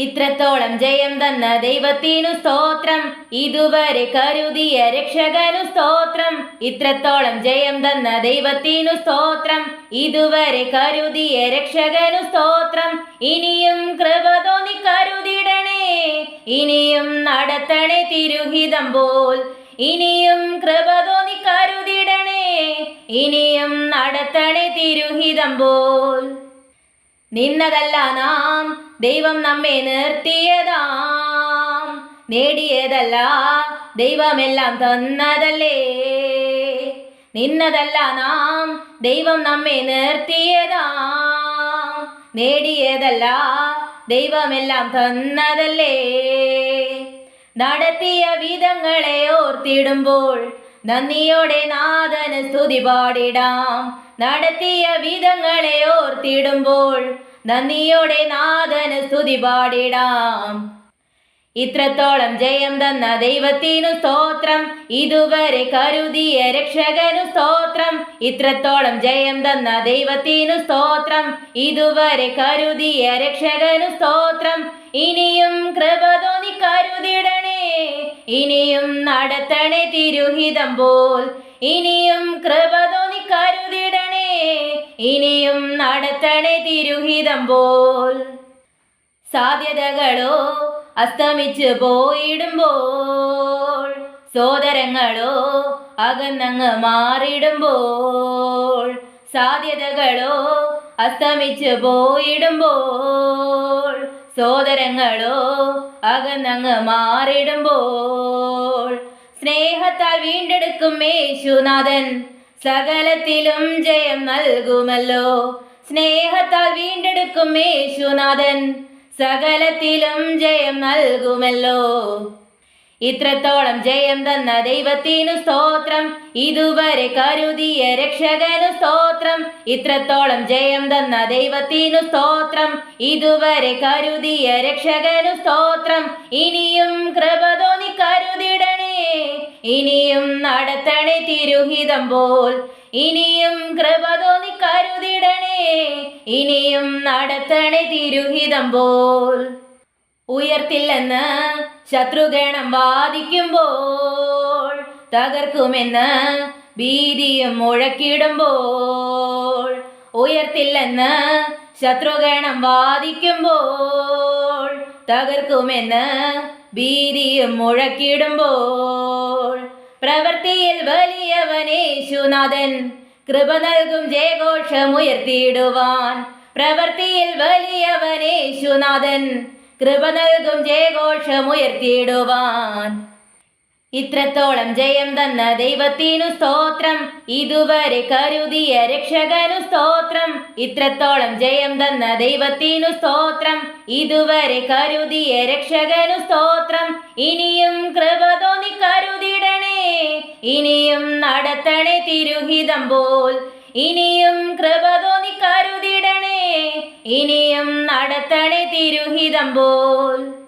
ഇത്രത്തോളം ജയം തന്ന ദൈവത്തിനു സ്തോത്രം. ഇതുവരെ കരുതിയ രക്ഷകനു സ്തോത്രം. ഇത്രത്തോളം ജയം തന്ന ദൈവത്തിനു സ്തോത്രം. ഇതുവരെ കരുതിയ രക്ഷകനു സ്തോത്രം. ഇനിയും കൃപ തോന്നി കരുതിടണേ. ഇനിയും നടത്തണേ തിരുഹിതം പോൽ. ഇനിയും കൃപ തോന്നി കരുതിടണേ. ഇനിയും നടത്തണേ തിരുഹിതം പോൽ. നിന്നതല്ല നാം ദൈവം നമ്മെ നിർത്തിയതാം. നേടിയതല്ല ദൈവമെല്ലാം തന്നതല്ലേ? നിന്നതല്ല നാം ദൈവം നമ്മെ നിർത്തിയതാം. നേടിയതല്ല ദൈവമെല്ലാം തന്നതല്ലേ? നടത്തിയ വിധങ്ങളെ ഓർത്തിടുമ്പോൾ നന്ദിയോടെ നാഥന് സ്തുതി പാടിടാം. നടത്തിയ വിധങ്ങളെ ഓർത്തിടുമ്പോൾ നന്ദിയോടെ നാഥന് സ്തുതി പാടിടാം. ഇത്രത്തോളം ജയം തന്ന ദൈവത്തിനു സ്തോത്രം. ഇതുവരെ കരുതിയ രക്ഷകനു സ്തോത്രം. ഇത്രത്തോളം ജയം തന്ന ദൈവത്തിനു സ്തോത്രം. ഇതുവരെ കരുതിയ രക്ഷകനു സ്തോത്രം. ഇനിയും കൃപ തോന്നി കരുതിടണേ. ഇനിയും നടത്തണേ തിരുഹിതം പോൽ. ഇനിയും കൃപ തോന്നി കരുതിടണേ ഇനിയും നടത്തണേ തിരുഹിതം പോൽ. സാധ്യതകളോ അസ്തമിച്ചു പോയിടുമ്പോൾ സോദരങ്ങളോ അകന്നങ്ങ് മാറിടുമ്പോൾ സാധ്യതകളോ അസ്തമിച്ചു പോയിടുമ്പോൾ സോദരങ്ങളോ അകന്നങ്ങ് മാറിടുമ്പോൾ. സ്നേഹത്താൽ വീണ്ടെടുക്കും യേശുനാഥൻ. സകലത്തിലും ജയം നൽകുമല്ലോ. സ്നേഹത്താൽ വീണ്ടെടുക്കും യേശുനാഥൻ. സകലത്തിലും ജയം നൽകുമല്ലോ. ഇത്രത്തോളം ജയം തന്ന ദൈവത്തിനു സ്തോത്രം. ഇതുവരെ കരുതിയ രക്ഷകനു സ്തോത്രം. ഇത്രത്തോളം ജയം തന്ന ദൈവത്തിനു സ്തോത്രം. ഇതുവരെ കരുതിയ രക്ഷകനു സ്തോത്രം. ഇനിയും കൃപ തോന്നി കരുതിടണേ ഇനിയും നടത്തണേ തിരുഹിതം പോൽ. ഇനിയും കൃപ തോന്നി കരുതിടണേ. ഇനിയും നടത്തണേ തിരുഹിതം പോൽ. ഉയർത്തില്ലെന്ന് ശത്രുഗണം വാദിക്കുമ്പോൾ തകർക്കുമെന്ന് ഭീതിയും മുഴക്കിടുമ്പോൾ. ഉയർത്തില്ലെന്ന് ശത്രുഗണം വാദിക്കുമ്പോൾ തകർക്കുമെന്ന് ഭീതിയും മുഴക്കിടുമ്പോൾ പ്രവൃത്തിയിൽ വലിയവനേശുനാഥൻ കൃപ നൽകും ജയഘോഷമുയർത്തിയിടുവാൻ. പ്രവൃത്തിയിൽ വലിയവനേശുനാഥൻ കൃപ നൽകും ജയഘോഷമുയർത്തിയിടുവാൻ. ഇത്രത്തോളം ജയം തന്ന ദൈവത്തിനു സ്തോത്രം. ഇതുവരെ കരുതിയ രക്ഷകനു സ്തോത്രം. ഇത്രത്തോളം ജയം തന്ന ദൈവത്തിനു സ്തോത്രം. ഇതുവരെ കരുതിയ രക്ഷകനു സ്തോത്രം. ഇനിയും കൃപ തോന്നി കരുതിടണേ. ഇനിയും നടത്തണേ തിരുഹിതം പോൽ. ഇനിയും കൃപ തോന്നി കരുതിടണേ. ഇനിയും നടത്തണേ തിരുഹിതം പോൽ.